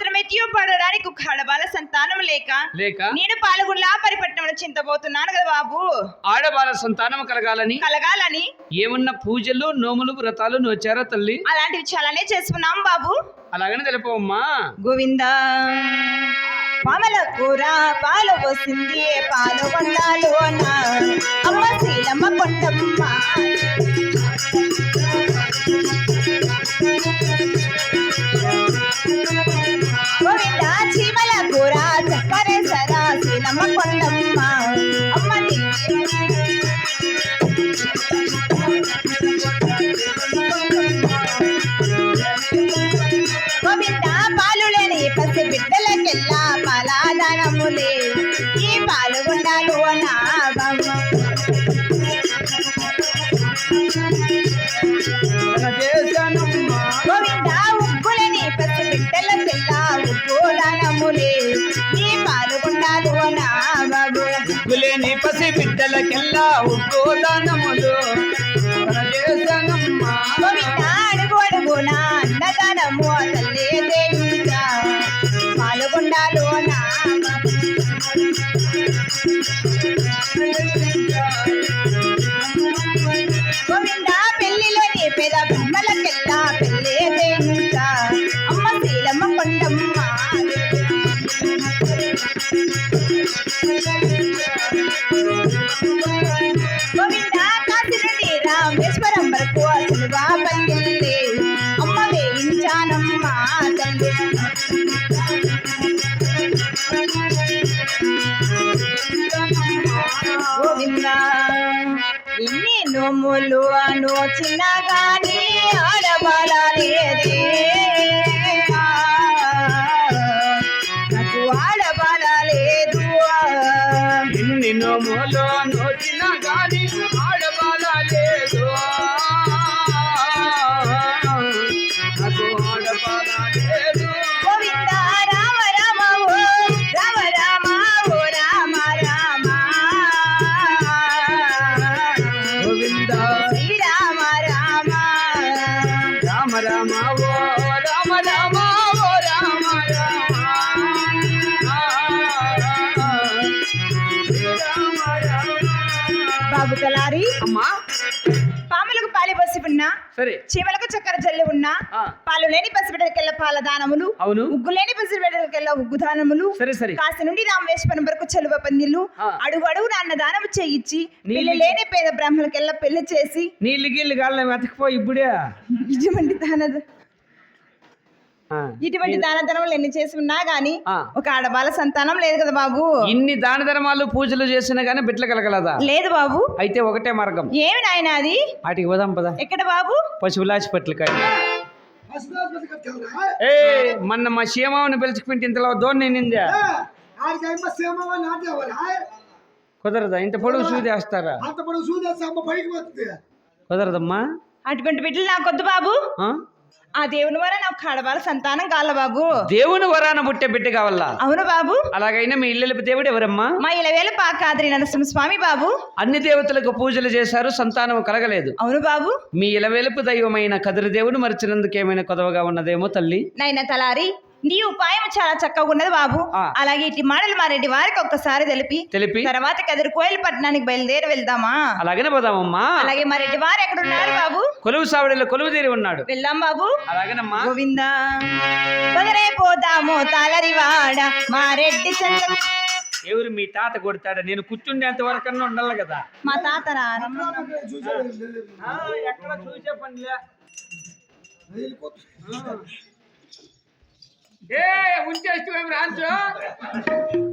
మాత్రం ఎత్తియో పడడానికి ఆడబాల సంతానం లేక లేక నేను పాల్గొనలా పరిపట్నంలో చింతపోతున్నాను కదా బాబు. ఆడబాల సంతానం కలగాలని కలగాలని ఏమన్నా పూజలు నోములు వ్రతాలు వచ్చారా తల్లి? అలాంటివి చాలానే చేసుకున్నాం బాబు. అలాగనే తెలుపమ్మా. గోవింద పామల కూర పాలు పోసింది పాలు కొండాలు అమ్మ శ్రీలమ్మ కొండమ్మ లేని పసి బిడ్డలకెల్లా ఉద్బోధనములు సొమ్ములు నోములు కానీ చిన్న నాకు ఆడబడలేదు ఎన్ని నోములో నోచిన కానీ రామ ఓ రామ రామ ఓ రామ రామ బాబు తలారి అమ్మా సరే చీమలకు చక్కెర జల్లి ఉన్నా. పాలు లేని పసిబిడ్డలకెళ్ళ పాల దానములు అవును ఉగ్గు లేని పసిబిడ్డలకెళ్ళ ఉగ్గు దానములు సరే సరే కాశీ నుండి రామేశ్వరం వరకు చెలువ పందిళ్ళు. అడుగు అడుగు నాన్న దానము చేయించి నీళ్ళు లేని పేద బ్రాహ్మణులకెళ్ళ పెళ్ళి చేసి నీళ్ళు గీళ్ళు గాళ్ళ వెతకపో ఇప్పుడే ఇటువంటి దాన ఆ. ఇటువంటి దాన ధనములు ఎన్ని చేసి ఉన్నా గాని. ఒక ఆడబాల సంతానం లేదు కదా బాబు. ఇన్ని దాన ధర్మాలు పూజలు చేసినా గానీ బిడ్డలు కలగలదా? లేదు బాబు. అయితే ఒకటే మార్గం. ఏమి నాయన అది? వాటికి పోదాం పద. ఎక్కడ బాబు? పశువుల హాస్పిటల్ కాడ ఏ మొన్న మా సీమావుని పిలుచుకుంటే ఇంతలో దోణి నిందా? కుదరదా? ఇంత పొడుగు సూదేస్తారా అంత పొడవు సూదేస్తే అమ్మ పడికి పోతుంది. కుదరదమ్మా? అటువంటి బిడ్డలు నాకొద్దు బాబు. ఆ? దేవుని వల్ల నాకు ఆడబాల సంతానం కాల బాబు? దేవుని వరాన పుట్టే బిడ్డ కావాలా? అవును బాబు. అలాగైనా మీ ఇల్లెలిపి దేవుడు ఎవరమ్మా? మా ఇలవేల పాకాద్రి నరసింహ స్వామి బాబు. అన్ని దేవతలకు పూజలు చేశారు సంతానం కలగలేదు. అవును బాబు. మీ ఇలవెలుపు దైవమైన కదిరి దేవుడు మరిచినందుకు ఏమైనా కొదవగా ఉన్నదేమో తల్లి? నైనా తలారి నీ ఉపాయం చాలా చక్కగా ఉన్నది బాబు. అలాగే ఇటు మాటలు మా రెడ్డి వారికి ఒక్కసారి తెలిపి తెలిపి. తర్వాత కదిరి కోయిల పట్టణానికి బయలుదేరి వెళ్దామా? అలాగనే పోదామమ్మా. అలాగే మా రెడ్డి వారు ఎక్కడ ఉన్నారు బాబు? కొలువు సావిడిలో కొలువు తీరి ఉన్నాడు. వెళ్దాం బాబు. అలాగేనమ్మా. గోవింద. కుదరే పోదాము తలరివాడ మా రెడ్డి చంద్ర ఎవరు మీ తాత కొడతాడు నేను కూర్చుండేంత వరకన్నా ఉండాలి కదా. మా తాత ఎక్కడ చూసే పనిలే. ఏ ఉంచేస్తూ ఏమి రాంచు